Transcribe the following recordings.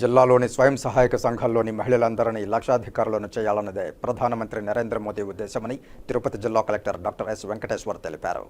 జిల్లాలోని స్వయం సహాయక సంఘాల్లోని మహిళలందరినీ లక్షాధికారులను చేయాలన్నదే ప్రధానమంత్రి నరేంద్ర మోదీ ఉద్దేశమని తిరుపతి జిల్లా కలెక్టర్ డాక్టర్ ఎస్ వెంకటేశ్వర్ తెలిపారు.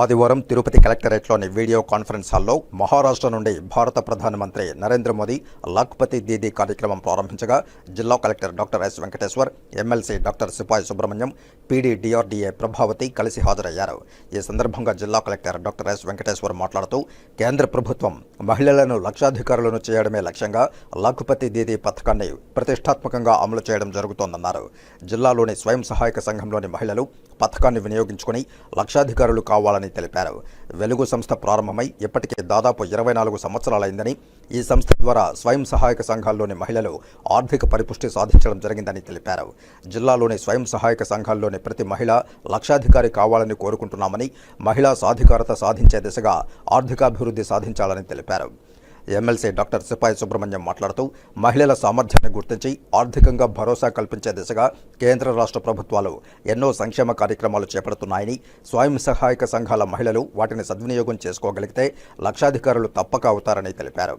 ఆదివారం తిరుపతి కలెక్టరేట్లోని వీడియో కాన్ఫరెన్స్ హాల్లో మహారాష్ట్ర నుండి భారత ప్రధానమంత్రి నరేంద్ర మోదీ లఖ్పతి దీదీ కార్యక్రమం ప్రారంభించగా జిల్లా collector doctor S Venkateshwar MLC doctor Sipai Subrahmanyam PD DRDA Prabhavati కలిసి హాజరయ్యారు. ఈ సందర్భంగా జిల్లా కలెక్టర్ డాక్టర్ ఎస్ వెంకటేశ్వర్ మాట్లాడుతూ కేంద్ర ప్రభుత్వం మహిళలను లక్షాధికారులను చేయడమే లక్ష్యంగా లఘుపతి దీదీ పథకాన్ని ప్రతిష్టాత్మకంగా అమలు చేయడం జరుగుతోందన్నారు. జిల్లాలోని స్వయం సహాయక సంఘంలోని మహిళలు పథకాన్ని వినియోగించుకుని లక్షాధికారులు కావాలని తెలిపారు. వెలుగు సంస్థ ప్రారంభమై ఇప్పటికే దాదాపు ఇరవై నాలుగు సంవత్సరాలైందని ఈ సంస్థ ద్వారా స్వయం సహాయక సంఘాల్లోని మహిళలు ఆర్థిక పరిపుష్టి సాధించడం జరిగిందని తెలిపారు. జిల్లాలోని స్వయం సహాయక సంఘాల్లోని ప్రతి మహిళ లక్షాధికారి కావాలని కోరుకుంటున్నామని మహిళా సాధికారత సాధించే దిశగా ఆర్థికాభివృద్ధి సాధించాలని తెలిపారు. ఎమ్మెల్సీ డాక్టర్ సిపాయి సుబ్రహ్మణ్యం మాట్లాడుతూ మహిళల సామర్థ్యాన్ని గుర్తించి ఆర్థికంగా భరోసా కల్పించే దిశగా కేంద్ర రాష్ట్ర ప్రభుత్వాలు ఎన్నో సంక్షేమ కార్యక్రమాలు చేపడుతున్నాయని స్వయం సహాయక సంఘాల మహిళలు వాటిని సద్వినియోగం చేసుకోగలిగితే లక్షాధికారులు తప్పక అవుతారని తెలిపారు.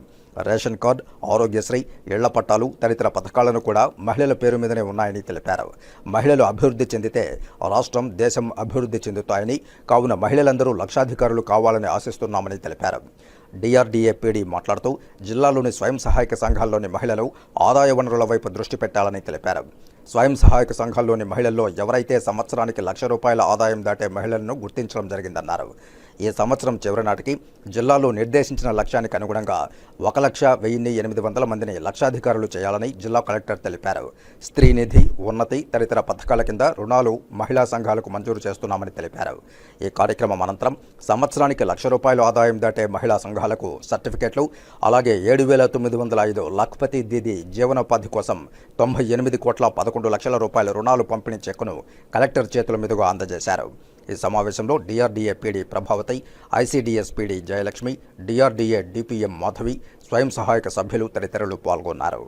రేషన్ కార్డ్ ఆరోగ్యశ్రీ ఇళ్ళ పట్టాలు తదితర పథకాలను కూడా మహిళల పేరు మీదనే ఉన్నాయని తెలిపారు. మహిళలు అభివృద్ధి చెందితే రాష్ట్రం దేశం అభివృద్ధి చెందుతాయని కావున మహిళలందరూ లక్షాధికారులు కావాలని ఆశిస్తున్నామని తెలిపారు. డిఆర్డీఏ పీడీ మాట్లాడుతూ జిల్లాలోని స్వయం సహాయక సంఘాల్లోని మహిళలు ఆదాయ వనరుల వైపు దృష్టి పెట్టాలని తెలిపారు. స్వయం సహాయక సంఘాల్లోని మహిళల్లో ఎవరైతే సంవత్సరానికి లక్ష రూపాయల ఆదాయం దాటే మహిళలను గుర్తించడం జరిగిందన్నారు. ఈ సంవత్సరం చివరి నాటికి జిల్లాలో నిర్దేశించిన లక్ష్యానికి అనుగుణంగా ఒక లక్ష వెయ్యిన్ని ఎనిమిది వందల మందిని లక్షాధికారులు చేయాలని జిల్లా కలెక్టర్ తెలిపారు. స్త్రీనిధి ఉన్నతి తదితర పథకాల కింద రుణాలు మహిళా సంఘాలకు మంజూరు చేస్తున్నామని తెలిపారు. ఈ కార్యక్రమం అనంతరం సంవత్సరానికి లక్ష రూపాయల ఆదాయం దాటే మహిళా సంఘాలకు సర్టిఫికెట్లు అలాగే ఏడు వేల తొమ్మిది వందల ఐదు లఖ్పతి దీది జీవనోపాధి కోసం తొంభై ఎనిమిది కోట్ల పదకొండు లక్షల రూపాయల రుణాలు పంపిణీ చెక్కును కలెక్టర్ చేతుల మీదుగా అందజేశారు. ఈ సమావేశంలో DRDA PD Prabhavati ICDS PD Jayalakshmi DRDA DPM Madhavi స్వయం సహాయక సభ్యులు తదితరులు పాల్గొన్నారు.